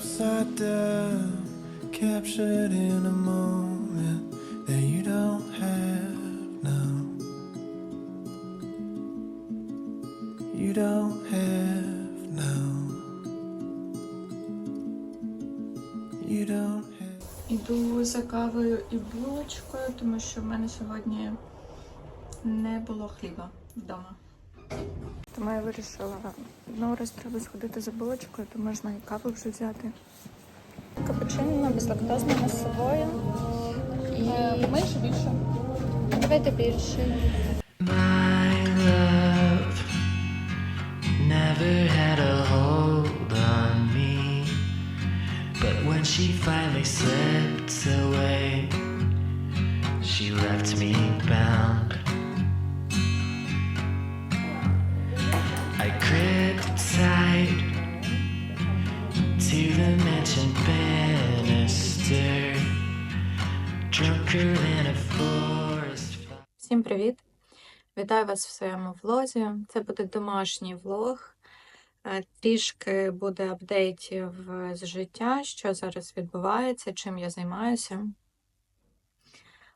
upside down, captured in a moment that you don't have now. You don't have now. You don't have. Іду за кавою і булочкою, тому що в мене сьогодні не було хліба вдома. Тому я вирішила, ну раз треба сходити за булочкою, то можна і каву вже взяти. Капучино безлактозне з собою. І менше більше. Давайте більше. Never had a hold on me. But when she finally slipped away, she left me Вітаю вас в своєму влозі. Це буде домашній влог. Е, Трішки буде апдейтів е, з життя, що зараз відбувається, чим я займаюся.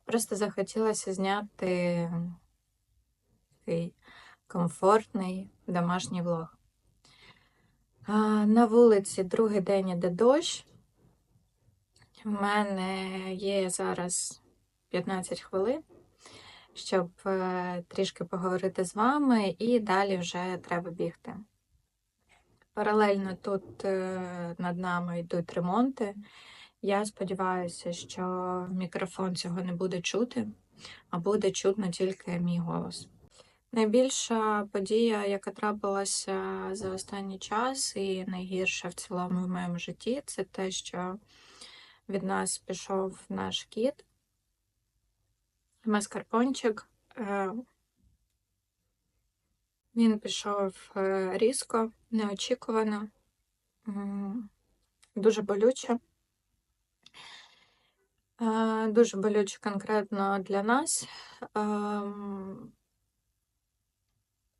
Просто захотілося зняти такий комфортний домашній влог. На вулиці другий день іде дощ. У мене є зараз 15 хвилин щоб е, трішки поговорити з вами, і далі вже треба бігти. Паралельно тут е, над нами йдуть ремонти. Я сподіваюся, що мікрофон цього не буде чути, а буде чутно тільки мій голос. Найбільша подія, яка трапилася за останній час, і найгірша в цілому в моєму житті, це те, що від нас пішов наш кіт. Маскарпончик. Е, Він пішов е, різко, неочікувано, дуже болюче. Е, Дуже болюче конкретно для нас. Ем,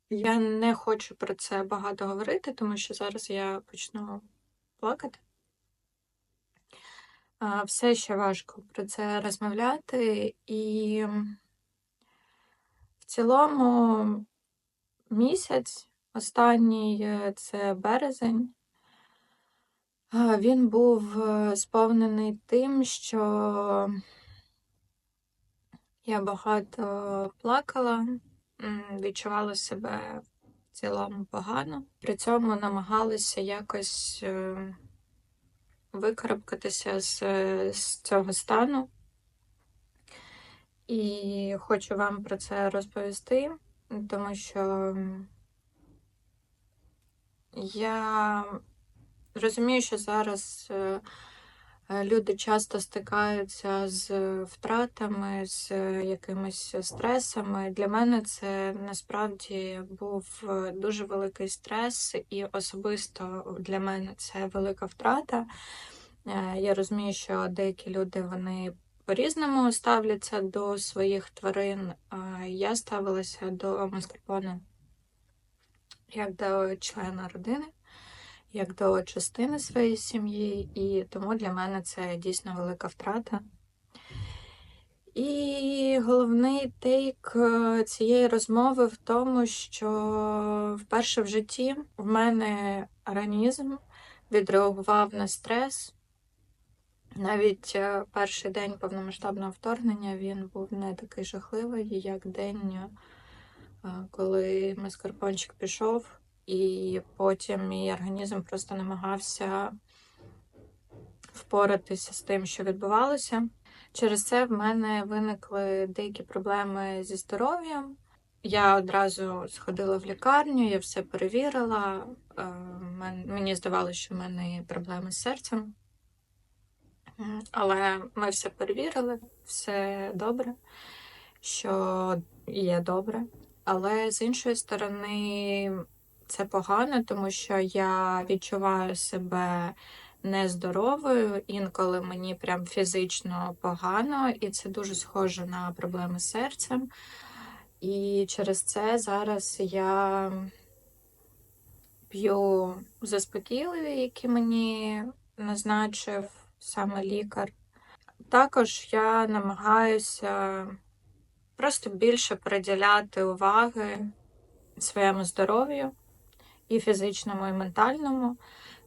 Я не хочу про це багато говорити, тому що зараз я почну плакати. Все ще важко про це розмовляти, і в цілому місяць, останній е, це березень, він був е, сповнений тим, що я багато плакала, відчувала себе в цілому погано. При цьому намагалася якось. Викарабкатися з, з цього стану. І хочу вам про це розповісти, тому що я розумію, що зараз е, люди часто стикаються з втратами, з якимись стресами. Для мене це насправді був е, дуже великий стрес, і особисто для мене це велика втрата. Е, Я розумію, що деякі люди вони по-різному ставляться до своїх тварин. Я ставилася до маскарпоне як до члена родини, як до частини своєї сім'ї, і тому для мене це дійсно велика втрата. І головний тейк е, цієї розмови в тому, що вперше в житті в мене організм відреагував на стрес. Навіть е, перший день повномасштабного вторгнення він був не такий жахливий, як день, е, коли маскарпончик пішов, і потім мій організм просто намагався впоратися з тим, що відбувалося. Через це в мене виникли деякі проблеми зі здоров'ям. Я одразу сходила в лікарню, я все перевірила. Е, Мені здавалося, що в мене проблеми з серцем. Але ми все перевірили, все добре, що є добре. Але з іншої сторони, це погано, тому що я відчуваю себе нездоровою, інколи мені прям фізично погано, і це дуже схоже на проблеми з серцем. І через це зараз я п'ю заспокійливі, які мені назначив саме лікар. Також я намагаюся просто більше приділяти уваги своєму здоров'ю і фізичному, і ментальному,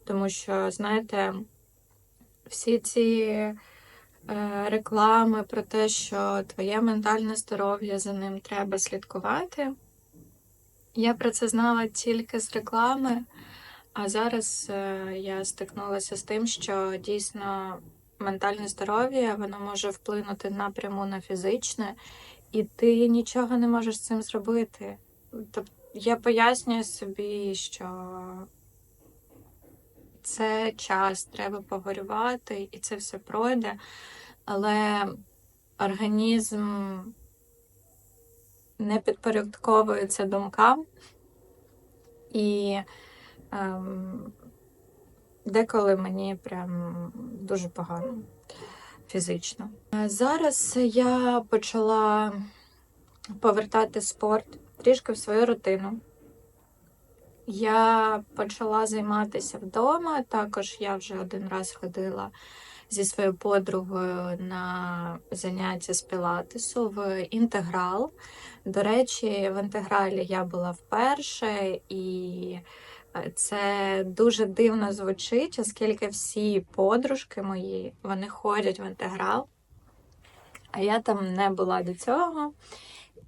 тому що, знаєте, всі ці е, реклами про те, що твоє ментальне здоров'я за ним треба слідкувати. Я про це знала тільки з реклами, а зараз е, я стикнулася з тим, що дійсно ментальне здоров'я воно може вплинути напряму на фізичне, і ти нічого не можеш з цим зробити. Тобто я пояснюю собі, що це час, треба погорювати, і це все пройде, але організм не підпорядковується думкам, і ем, деколи мені прям дуже погано фізично. Зараз я почала повертати спорт трішки в свою рутину. Я почала займатися вдома. Також я вже один раз ходила зі своєю подругою на заняття з пілатесу в інтеграл. До речі, в інтегралі я була вперше, і е, це дуже дивно звучить, оскільки всі подружки мої вони ходять в інтеграл, а я там не була до цього.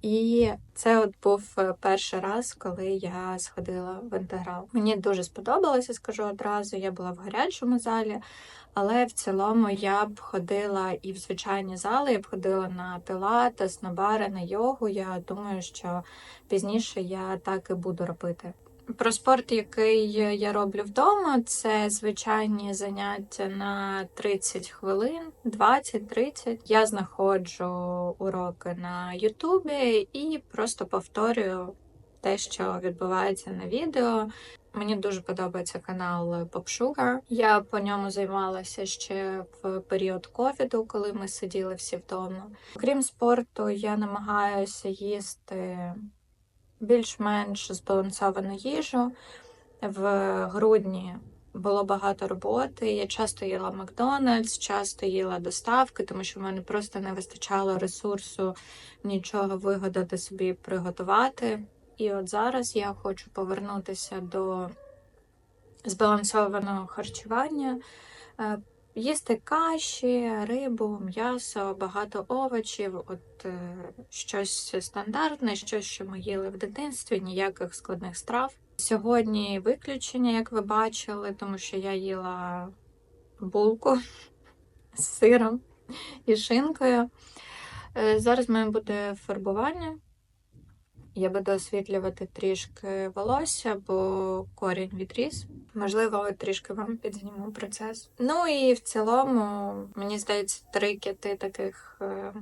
І це от був е, перший раз, коли я сходила в інтеграл. Мені дуже сподобалося, скажу одразу. Я була в гарячому залі, але в цілому я б ходила і в звичайні зали, я б ходила на пілатес, на бари, на йогу. Я думаю, що пізніше я так і буду робити. Про спорт, який я роблю вдома, це звичайні заняття на 30 хвилин, 20-30. Я знаходжу уроки на Ютубі і просто повторюю те, що відбувається на відео. Мені дуже подобається канал Sugar. Я по ньому займалася ще в період ковіду, коли ми сиділи всі вдома. Окрім спорту, я намагаюся їсти більш-менш збалансовану їжу. В грудні було багато роботи. Я часто їла Макдональдс, часто їла доставки, тому що в мене просто не вистачало ресурсу нічого вигадати собі приготувати. І от зараз я хочу повернутися до збалансованого харчування, е, їсти каші, рибу, м'ясо, багато овочів, от е, щось стандартне, щось, що ми їли в дитинстві, ніяких складних страв. Сьогодні виключення, як ви бачили, тому що я їла булку з сиром і шинкою. Е, Зараз в мене буде фарбування. Я буду освітлювати трішки волосся, бо корінь відріс. Можливо, трішки вам підзніму процес. Ну і в цілому, мені здається, три кити таких е,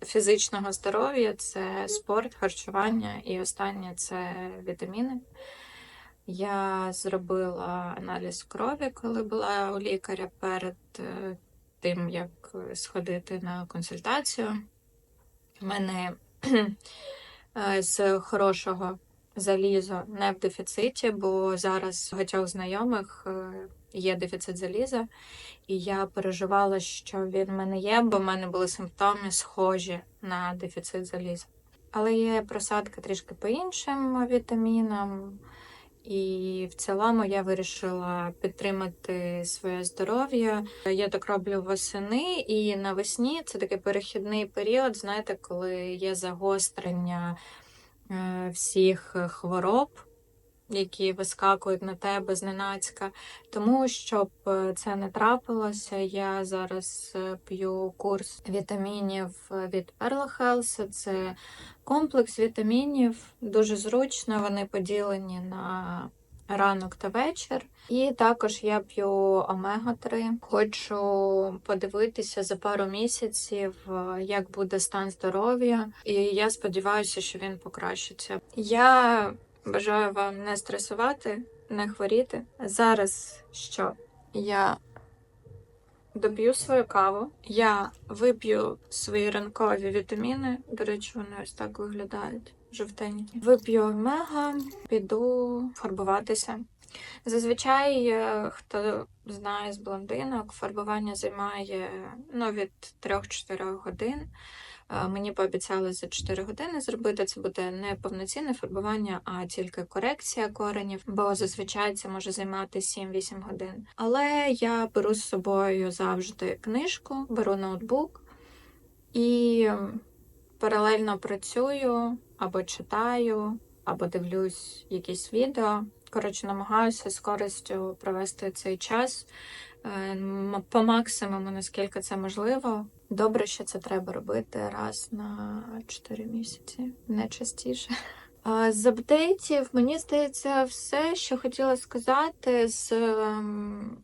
фізичного здоров'я це спорт, харчування, і останнє це вітаміни. Я зробила аналіз крові, коли була у лікаря перед е, тим, як сходити на консультацію. У мене з хорошого заліза не в дефіциті, бо зараз у багатьох знайомих е, є дефіцит заліза, і я переживала, що він в мене є, бо в мене були симптоми схожі на дефіцит заліза. Але є просадка трішки по іншим вітамінам. І в цілому я вирішила підтримати своє здоров'я. Я так роблю восени і навесні це такий перехідний період, знаєте, коли є загострення е, всіх хвороб, які вискакують на тебе зненацька. Тому, щоб е, це не трапилося, я зараз е, п'ю курс вітамінів від Perla Health. Це комплекс вітамінів, дуже зручно, вони поділені на ранок та вечір. І також я п'ю омега-3. Хочу подивитися за пару місяців, е, як буде стан здоров'я, і я сподіваюся, що він покращиться. Я бажаю вам не стресувати, не хворіти. Зараз що? Я доп'ю свою каву, я вип'ю свої ранкові вітаміни. До речі, вони ось так виглядають жовтенькі. Вип'ю омега, піду фарбуватися. Зазвичай, е, хто знає з блондинок, фарбування займає ну, від 3-4 годин. Мені пообіцяли за 4 години зробити. Це буде не повноцінне фарбування, а тільки корекція коренів, бо зазвичай це може займати 7-8 годин. Але я беру з собою завжди книжку, беру ноутбук і паралельно працюю або читаю, або дивлюсь якісь відео. Коротше, намагаюся з користю провести цей час е, по максимуму, наскільки це можливо. Добре, що це треба робити раз на 4 місяці, не частіше. З апдейтів, мені здається, все, що хотіла сказати з ем,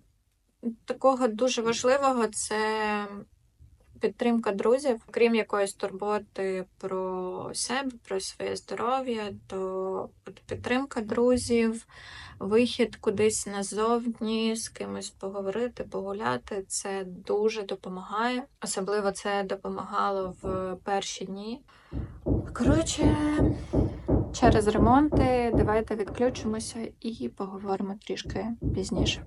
такого дуже важливого, це підтримка друзів, крім якоїсь турботи про себе, про своє здоров'я, то підтримка друзів, вихід кудись назовні, з кимось поговорити, погуляти, це дуже допомагає. Особливо це допомагало в перші дні. Коротше, через ремонти давайте відключимося і поговоримо трішки пізніше.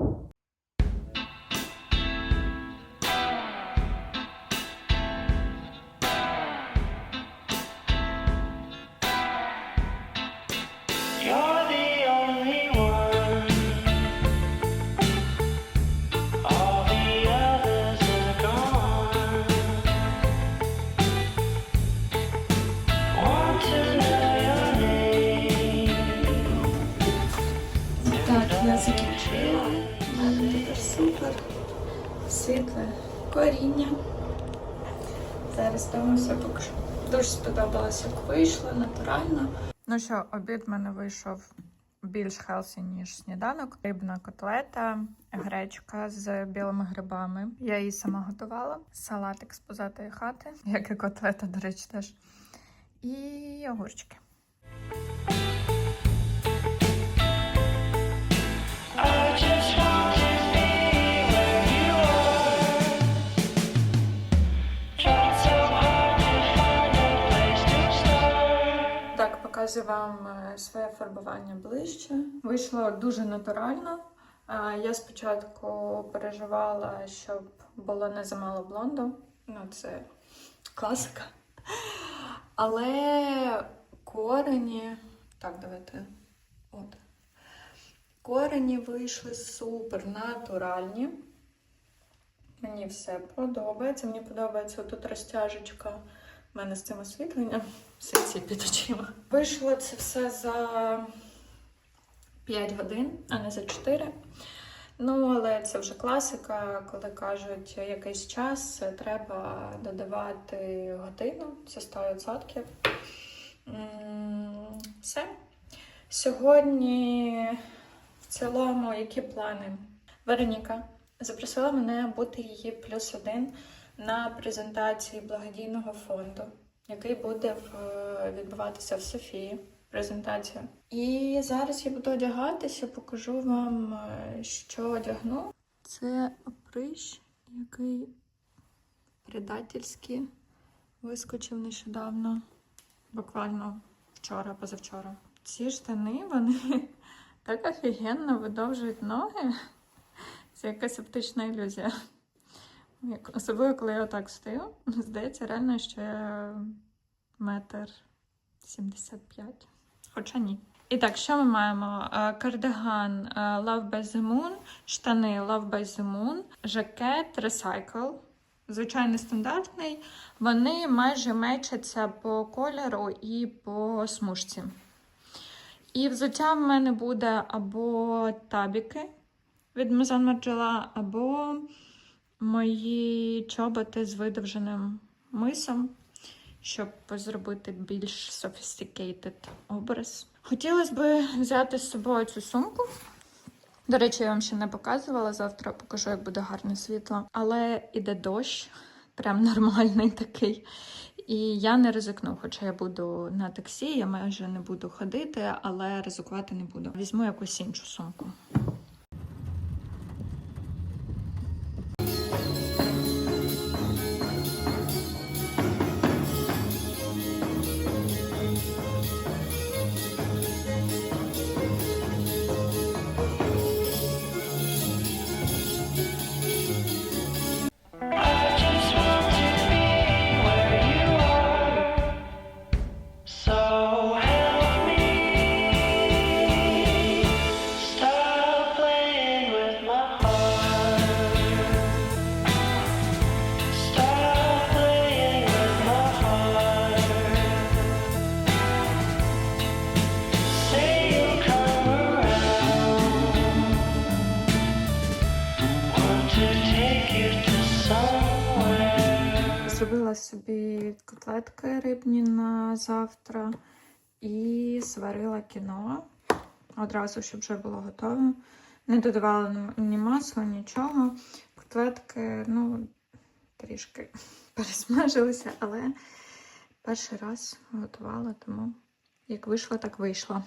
Як вийшло, натурально. Ну що, обід в мене вийшов більш хелсі, ніж сніданок. Рибна котлета, гречка з білими грибами. Я її сама готувала. Салатик з позатої хати, як і котлета, до речі, теж. І огурчики. Так, вам е, своє фарбування ближче. Вийшло дуже натурально. Е, Я спочатку переживала, щоб було не замало блонду. Ну, це класика. Але корені. Так, давайте. От. Корені вийшли супер натуральні. Мені все подобається. Мені подобається тут розтяжечка в мене з цим освітленням. Сиці під очима. Вийшло це все за 5 годин, а не за 4. Ну, але це вже класика, коли кажуть якийсь час, треба додавати годину, це 100%. Все. Сьогодні в цілому які плани? Вероніка запросила мене бути її плюс один на презентації благодійного фонду, який буде відбуватися в Софії. Презентація. І зараз я буду одягатися, покажу вам, е, що одягну. Це прищ, який предательськи вискочив нещодавно, буквально вчора, позавчора. Ці штани, вони так офігенно видовжують ноги. Це якась оптична ілюзія. Особливо, коли я отак стою, здається реально, я метр 75. Хоча ні. І так, що ми маємо? Е, Кардиган е, Love by the Moon, штани Love by the Moon, жакет Recycle. Звичайно, стандартний. Вони майже мечаться по кольору і по смужці. І взуття в мене буде або табіки від Maison Margiela, або мої чоботи з видовженим мисом, щоб зробити більш sophisticated образ. Хотілося б взяти з собою цю сумку. До речі, я вам ще не показувала. Завтра покажу, як буде гарне світло. Але іде дощ, прям нормальний такий. І я не ризикну, хоча я буду на таксі, я майже не буду ходити, але ризикувати не буду. Візьму якусь іншу сумку. Зробила собі котлетки рибні на завтра і сварила кіно. Одразу, щоб вже було готове. Не додавала ні масла, нічого. Котлетки, ну, трішки пересмажилися, але перший раз готувала, тому як вийшло, так вийшло.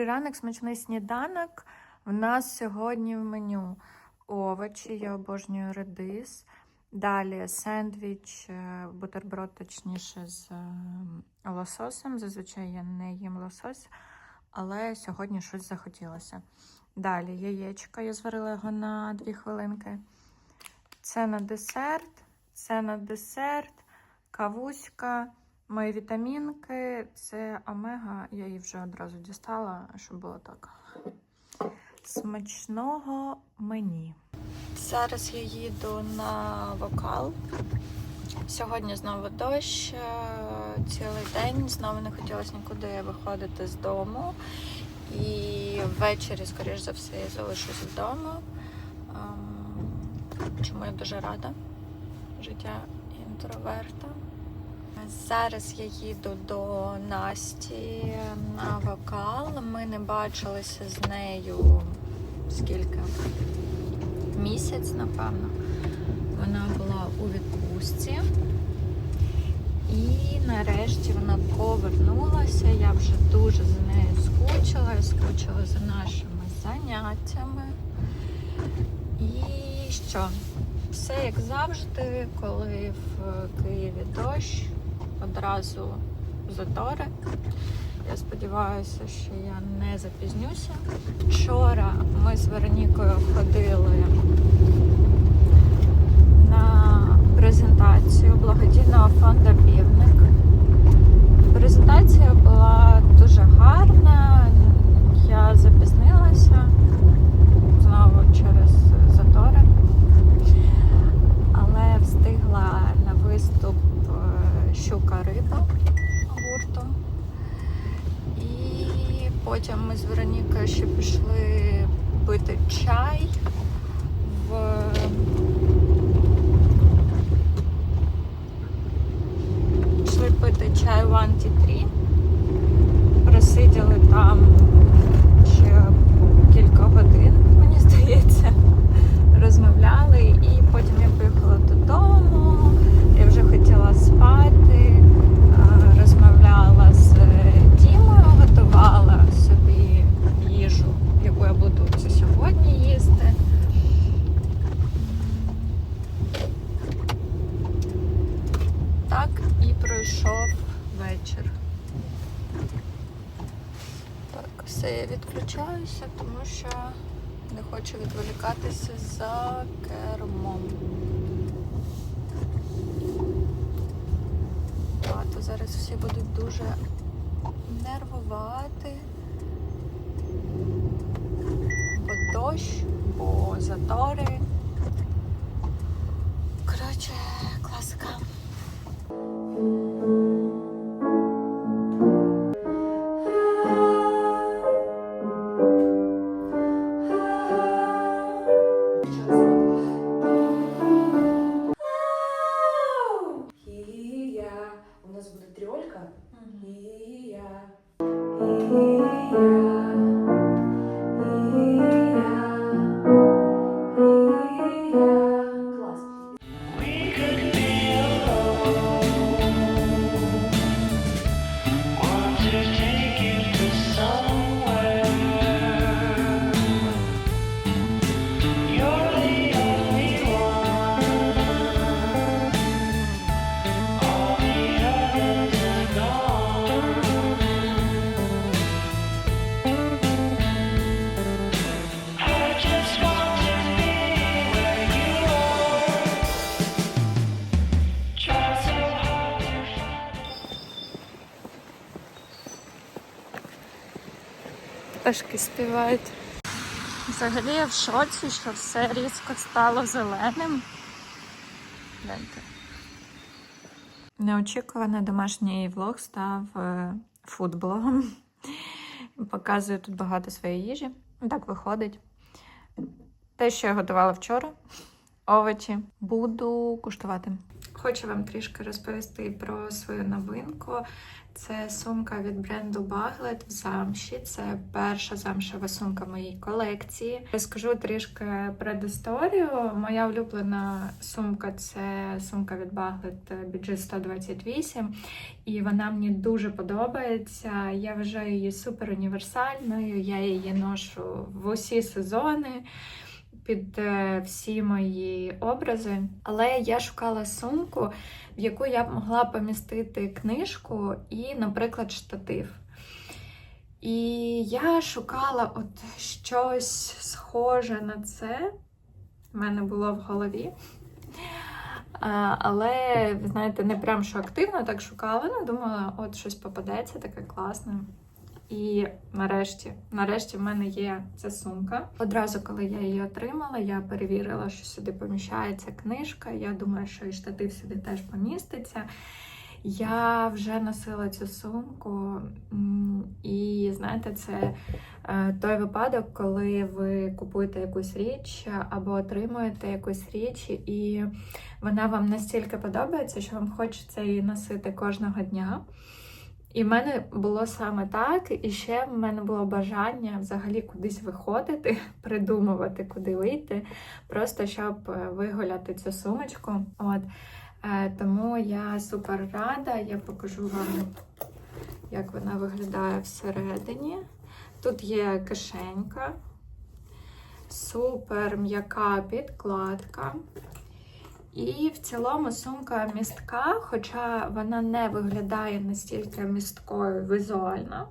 Добрий ранок, смачний сніданок. У нас сьогодні в меню овочі, я обожнюю редис. Далі сендвіч, е, бутерброд, точніше, з е, лососем. Зазвичай я не їм лосось, але сьогодні щось захотілося. Далі яєчко, я зварила його на 2 хвилинки. Це на десерт, це на десерт, кавуська. Мої вітамінки, це омега, я її вже одразу дістала, щоб було так. Смачного мені. Зараз я їду на вокал. Сьогодні знову дощ, е, цілий день. Знову не хотілося нікуди виходити з дому. І ввечері, скоріш за все, я залишусь вдома. Ем, Чому я дуже рада життя інтроверта. Зараз я їду до Насті на вокал. Ми не бачилися з нею скільки? Місяць, напевно. Вона була у відпустці. І нарешті вона повернулася. Я вже дуже за нею скучила, я скучила за нашими заняттями. І що? Все як завжди, коли в Києві дощ, одразу затори. Я сподіваюся, що я не запізнюся. Вчора ми з Веронікою ходили на презентацію благодійного фонду Півник. Презентація була дуже гарна. Я запізнилася знову через затори але встигла на виступ е, щука риба гурту. І потім ми з Веронікою ще пішли пити чай в пішли пити чай в Анті-3. Просиділи там ще кілька годин, мені здається розмовляли, і потім я поїхала додому. Я вже хотіла спати, а, розмовляла з Дімою, готувала собі їжу, яку я буду це сьогодні їсти. Так і пройшов вечір. Так, все, я відключаюся, тому що не хочу відволікатися за кермом. А, зараз всі будуть дуже нервувати. Бо дощ, бо затори. Пташки співають. Взагалі я в шоці, що все різко стало зеленим. Гляньте. Неочікувано домашній влог став е, фудблогом. Показую тут багато своєї їжі. Так виходить. Те, що я готувала вчора, овочі, буду куштувати. Хочу вам трішки розповісти про свою новинку. Це сумка від бренду Baglet в замші. Це перша замшева сумка моєї колекції. Розкажу трішки предісторію. Моя улюблена сумка це сумка від Baglet BG 128, і вона мені дуже подобається. Я вважаю її супер універсальною. Я її ношу в усі сезони під е, всі мої образи. Але я шукала сумку, в яку я б могла помістити книжку і, наприклад, штатив. І я шукала от щось схоже на це. В мене було в голові. Але, знаєте, не прям що активно так шукала, але думала, от щось попадеться, таке класне. І нарешті, нарешті, в мене є ця сумка. Одразу, коли я її отримала, я перевірила, що сюди поміщається книжка. Я думаю, що і штатив сюди теж поміститься. Я вже носила цю сумку, і знаєте, це е, той випадок, коли ви купуєте якусь річ або отримуєте якусь річ, і вона вам настільки подобається, що вам хочеться її носити кожного дня. І в мене було саме так, і ще в мене було бажання взагалі кудись виходити, придумувати, куди вийти, просто щоб е, вигуляти цю сумочку. От. Е, Тому я супер рада, я покажу вам, як вона виглядає всередині. Тут є кишенька, супер м'яка підкладка. І в цілому сумка містка, хоча вона не виглядає настільки місткою візуально,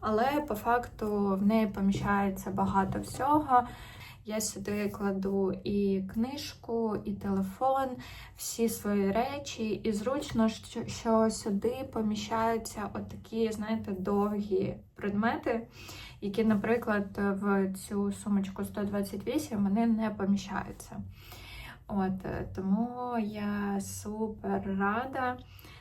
але по факту в неї поміщається багато всього. Я сюди кладу і книжку, і телефон, всі свої речі, і зручно, що, сюди поміщаються отакі, знаєте, довгі предмети, які, наприклад, в цю сумочку 128 вони не поміщаються. От е, тому я супер рада.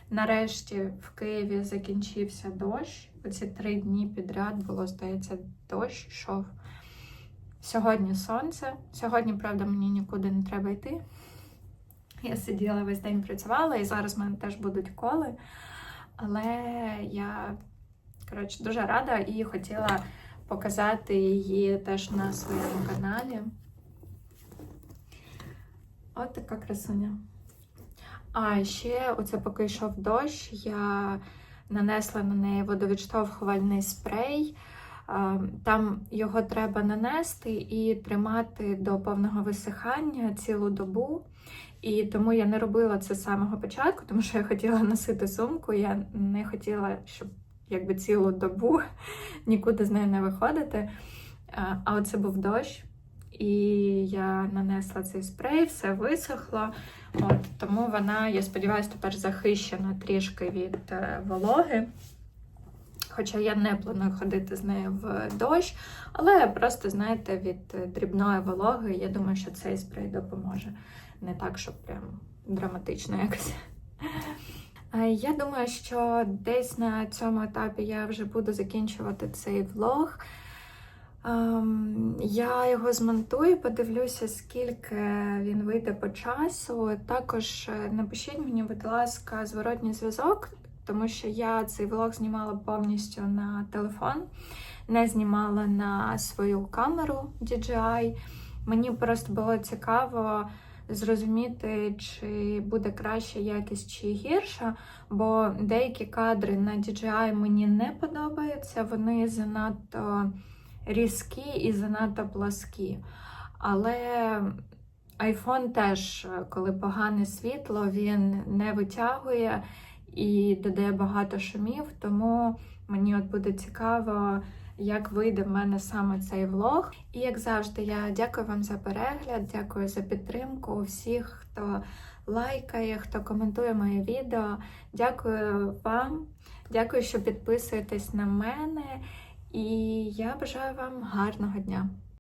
Нарешті в Києві закінчився дощ. Оці три дні підряд було, здається, дощ йшов. Сьогодні сонце. Сьогодні, правда, мені нікуди не треба йти. Я сиділа весь день працювала, і зараз в мене теж будуть коли. Але я, коротше, дуже рада і хотіла показати її теж на своєму каналі. От така красуня. А ще, оце поки йшов дощ, я нанесла на неї водовідштовхувальний спрей. Там його треба нанести і тримати до повного висихання цілу добу. І тому я не робила це з самого початку, тому що я хотіла носити сумку. Я не хотіла, щоб якби цілу добу нікуди з нею не виходити. А, оце був дощ. І я нанесла цей спрей, все висохло. От, тому вона, я сподіваюся, тепер захищена трішки від е, вологи. Хоча я не планую ходити з нею в дощ, але просто, знаєте, від е, дрібної вологи, я думаю, що цей спрей допоможе. Не так, щоб прям драматично якось. Я думаю, що десь на цьому етапі я вже буду закінчувати цей влог. Ем, Я його змонтую, подивлюся, скільки він вийде по часу. Також е, напишіть мені, будь ласка, зворотній зв'язок, тому що я цей влог знімала повністю на телефон, не знімала на свою камеру DJI. Мені просто було цікаво зрозуміти, чи буде краща якість, чи гірша, бо деякі кадри на DJI мені не подобаються, вони занадто різкі і занадто пласкі. Але iPhone теж, коли погане світло, він не витягує і додає багато шумів, тому мені от буде цікаво, як вийде в мене саме цей влог. І як завжди, я дякую вам за перегляд, дякую за підтримку всіх, хто лайкає, хто коментує моє відео. Дякую вам, дякую, що підписуєтесь на мене. І я бажаю вам гарного дня.